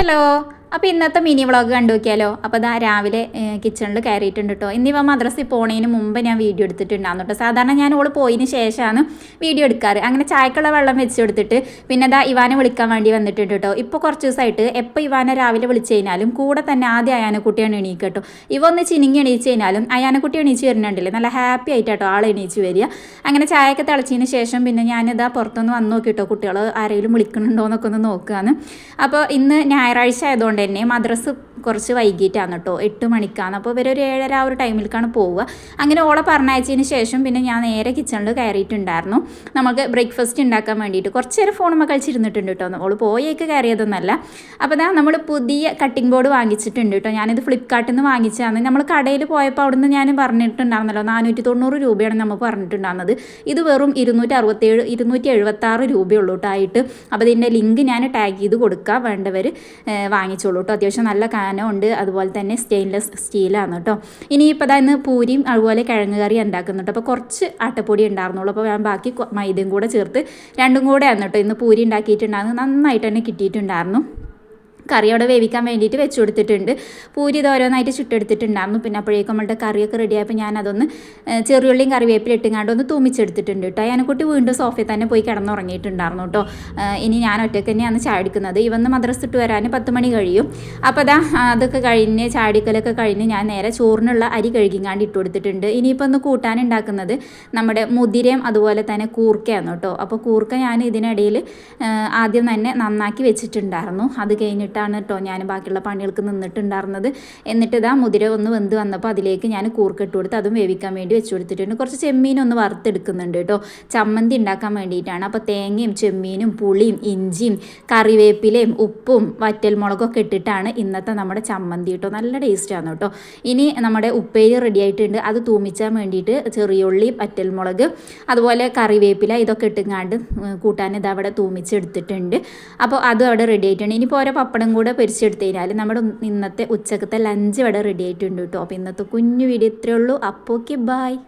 Hello അപ്പോൾ ഇന്നത്തെ mini vlog കണ്ടു നോക്കിയാലോ? അപ്പോൾ ഇതാ രാവിലെ കിച്ചണിൽ കയറിയിട്ടുണ്ട് കേട്ടോ ഇന്നിവ മദ്രസയിൽ പോണതിന് മുമ്പ് ഞാൻ വീഡിയോ എടുത്തിട്ടുണ്ടായിരുന്നു കേട്ടോ സാധാരണ ഞാൻ ഓൾ പോയതിന് ശേഷമാണ് വീഡിയോ എടുക്കാറ്. അങ്ങനെ ചായക്കുള്ള വെള്ളം വെച്ച് കൊടുത്തിട്ട് പിന്നെ ഇതാ ഇവാനെ വിളിക്കാൻ വേണ്ടി വന്നിട്ടുണ്ട് കേട്ടോ ഇപ്പോൾ കുറച്ച് ദിവസമായിട്ട് എപ്പോൾ ഇവാനെ രാവിലെ വിളിച്ചു കഴിഞ്ഞാലും കൂടെ തന്നെ ആദ്യം അയാനക്കുട്ടിയാണ് എണീക്കുക കേട്ടോ ഇവ ഒന്ന് ചിനിങ്ങി എണീച്ച് കഴിഞ്ഞാലും അയാനക്കുട്ടി എണീച്ച് വരുന്നുണ്ടല്ലേ? നല്ല ഹാപ്പി ആയിട്ട് കേട്ടോ ആൾ എണീച്ച് വരിക. അങ്ങനെ ചായയൊക്കെ തിളച്ചതിന് ശേഷം പിന്നെ ഞാനിതാ പുറത്തൊന്ന് വന്ന് നോക്കി കേട്ടോ കുട്ടികൾ ആരെങ്കിലും വിളിക്കുന്നുണ്ടോ എന്നൊക്കെ ഒന്ന് നോക്കുകയാണ് അപ്പോൾ ഇന്ന് ഞായറാഴ്ച ആയതുകൊണ്ട് തന്നെ മദ്രസ് കുറച്ച് വൈകിട്ടാണ് കേട്ടോ എട്ട് മണിക്കാണ്. അപ്പോൾ ഇവരൊരു ഏഴര ആ ഒരു ടൈമിലേക്കാണ് പോവുക. അങ്ങനെ ഓളെ പറഞ്ഞയച്ചതിന് ശേഷം പിന്നെ ഞാൻ നേരെ കിച്ചണിൽ കയറിയിട്ടുണ്ടായിരുന്നു. നമുക്ക് ബ്രേക്ക്ഫാസ്റ്റ് ഉണ്ടാക്കാൻ വേണ്ടിയിട്ട്. കുറച്ച് നേരം ഫോണുമ്പോൾ കളിച്ചിരുന്നിട്ടുണ്ട് കേട്ടോ. ഓൾ പോയേക്ക് കയറിയതൊന്നല്ല. അപ്പോൾ ഇതാ നമ്മൾ പുതിയ കട്ടിംഗ് ബോർഡ് വാങ്ങിച്ചിട്ടുണ്ട് കേട്ടോ. ഞാനിത് ഫ്ലിപ്കാർട്ടിൽ നിന്ന് വാങ്ങിച്ചതാണ്. നമ്മൾ കടയിൽ പോയപ്പോൾ അവിടുന്ന് ഞാൻ പറഞ്ഞിട്ടുണ്ടായിരുന്നല്ലോ നാനൂറ്റി തൊണ്ണൂറ് രൂപയാണ് നമ്മൾ പറഞ്ഞിട്ടുണ്ടായിരുന്നത്. ഇത് വെറും ഇരുന്നൂറ്റി അറുപത്തേഴ് ഇരുന്നൂറ്റി കേട്ടോ ആയിട്ട്. അപ്പോൾ ഇതിന്റെ ലിങ്ക് ഞാൻ ടാഗ് ചെയ്ത് കൊടുക്കാം വേണ്ടവർ വാങ്ങിച്ചോളൂ കേട്ടോ അത്യാവശ്യം നല്ല ഉണ്ട്. അതുപോലെ തന്നെ സ്റ്റെയിൻലെസ് സ്റ്റീലാണ് കേട്ടോ ഇനിയിപ്പോൾ അതായത് പൂരിയും അതുപോലെ കിഴങ്ങ് കറി ഉണ്ടാക്കുന്നുണ്ട്. അപ്പോൾ കുറച്ച് ആട്ടപ്പൊടി ഉണ്ടായിരുന്നുള്ളൂ അപ്പോൾ ഞാൻ ബാക്കി മൈദയും കൂടെ ചേർത്ത് രണ്ടും കൂടെ കൂടെയാണ് കേട്ടോ ഇന്ന് പൂരി ഉണ്ടാക്കിയിട്ടുണ്ടായിരുന്നു. നന്നായിട്ട് തന്നെ കിട്ടിയിട്ടുണ്ടായിരുന്നു. കറി അവിടെ വേവിക്കാൻ വേണ്ടിയിട്ട് വെച്ച് കൊടുത്തിട്ടുണ്ട്. പൂരി ഇത് ഓരോന്നായിട്ട് ചുട്ടെടുത്തിട്ടുണ്ടായിരുന്നു. പിന്നെ അപ്പോഴേക്കും നമ്മളുടെ കറിയൊക്കെ റെഡിയായപ്പോൾ ഞാൻ അതൊന്ന് ചെറിയുള്ളിയും കറിവേപ്പില ഇട്ടുങ്ങാണ്ട് ഒന്ന് തൂമിച്ചെടുത്തിട്ടുണ്ട് കേട്ടോ. ഞാനെക്കുട്ടി വീണ്ടും സോഫയിൽ തന്നെ പോയി കിടന്നുറങ്ങിയിട്ടുണ്ടായിരുന്നു കേട്ടോ. ഇനി ഞാൻ ഒറ്റയ്ക്ക് തന്നെയാണ് ചാടിക്കുന്നത് ഇവന്ന് മദ്രസ് ഇട്ട് വരാൻ പത്ത് മണി കഴിയും. അപ്പോൾ അതാ അതൊക്കെ കഴിഞ്ഞ് ചാടിക്കലൊക്കെ കഴിഞ്ഞ് ഞാൻ നേരെ ചോറിനുള്ള അരി കഴുകിങ്ങാണ്ട് ഇട്ട് കൊടുത്തിട്ടുണ്ട്. ഇനിയിപ്പോൾ ഒന്ന് കൂട്ടാനുണ്ടാക്കുന്നത് നമ്മുടെ മുതിരയും അതുപോലെ തന്നെ കൂർക്കയാണ് കേട്ടോ. അപ്പോൾ കൂർക്ക ഞാൻ ഇതിനിടയിൽ ആദ്യം തന്നെ നന്നാക്കി വെച്ചിട്ടുണ്ടായിരുന്നു. അത് കഴിഞ്ഞിട്ടാണ് കേട്ടോ ഞാൻ ബാക്കിയുള്ള പണികൾക്ക് നിന്നിട്ടുണ്ടായിരുന്നത്. എന്നിട്ട് ഇതാ മുതിര ഒന്ന് വെന്ത് വന്നപ്പോൾ അതിലേക്ക് ഞാൻ കൂർക്ക ഇട്ട് കൊടുത്ത് അതും വേവിക്കാൻ വേണ്ടി വെച്ച് കൊടുത്തിട്ടുണ്ട്. കുറച്ച് ചെമ്മീൻ ഒന്ന് വറുത്തെടുക്കുന്നുണ്ട് കേട്ടോ ചമ്മന്തി ഉണ്ടാക്കാൻ വേണ്ടിയിട്ടാണ്. അപ്പോൾ തേങ്ങയും ചെമ്മീനും പുളിയും ഇഞ്ചിയും കറിവേപ്പിലയും ഉപ്പും വറ്റൽ വറ്റൽമുളകൊക്കെ ഇട്ടിട്ടാണ് ഇന്നത്തെ നമ്മുടെ ചമ്മന്തി കേട്ടോ നല്ല ടേസ്റ്റാണ് കേട്ടോ ഇനി നമ്മുടെ ഉപ്പേരി റെഡി ആയിട്ടുണ്ട്. അത് തൂമിച്ചാൻ വേണ്ടിയിട്ട് ചെറിയുള്ളി വറ്റൽമുളക് അതുപോലെ കറിവേപ്പില ഇതൊക്കെ ഇട്ടുങ്ങാണ്ട് കൂട്ടാൻ ഇത് അവിടെ തൂമിച്ചെടുത്തിട്ടുണ്ട്. അപ്പോൾ അതും അവിടെ റെഡി ആയിട്ടുണ്ട്. ഇനിയിപ്പോൾ ഓരോ പപ്പടം കൂടെ പൊരിച്ചെടുത്ത് കഴിഞ്ഞാൽ നമ്മുടെ ഇന്നത്തെ ഉച്ചക്കത്തെ ലഞ്ച് ഇവിടെ റെഡി ആയിട്ടുണ്ട് കേട്ടോ. അപ്പോൾ ഇന്നത്തെ കുഞ്ഞു വീഡിയോ ഇത്രയേ ഉള്ളൂ. അപ്പോൾ ഓക്കെ ബായ്